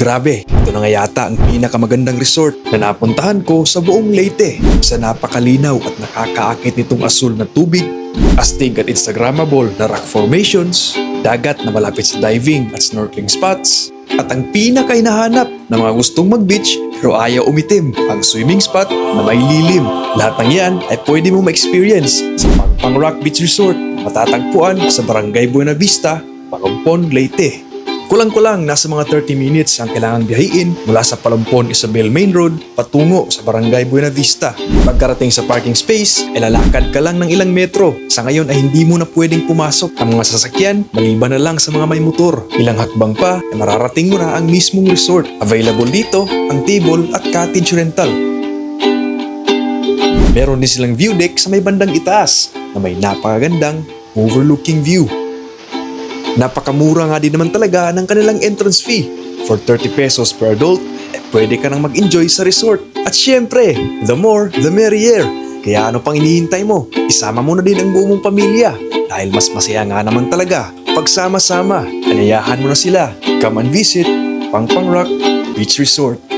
Grabe, ito na nga yata ang pinakamagandang resort na napuntahan ko sa buong Leyte. Sa napakalinaw at nakakaakit nitong asul na tubig, astig at instagrammable na rock formations, dagat na malapit sa diving at snorkeling spots, at ang pinakainahanap ng mga gustong mag-beach pero ayaw umitim, ang swimming spot na may lilim. Lahat ng yan ay pwede mo ma-experience sa Pangpang Rock Beach Resort matatagpuan sa Barangay Buena Vista, Palumpon, Leyte. Kulang-kulang nasa mga 30 minutes ang kailangang biyahiin mula sa Palumpon Isabel Main Road patungo sa Barangay Buena Vista. Pagkarating sa parking space, ay lalakad ka lang ng ilang metro. Sa ngayon ay hindi mo na pwedeng pumasok ang mga sasakyan maliban na lang sa mga may motor. Ilang hakbang pa ay mararating mo na ang mismong resort. Available dito ang table at cottage rental. Meron din silang view deck sa may bandang itaas na may napakagandang overlooking view. Napakamura nga din naman talaga ng kanilang entrance fee. For 30 pesos per adult, eh, pwede ka nang mag-enjoy sa resort. At syempre, the more, the merrier. Kaya ano pang inihintay mo? Isama mo na din ang buong mong pamilya. Dahil mas masaya nga naman talaga. Pagsama-sama, anayahan mo na sila. Come and visit Pangpang Rock Beach Resort.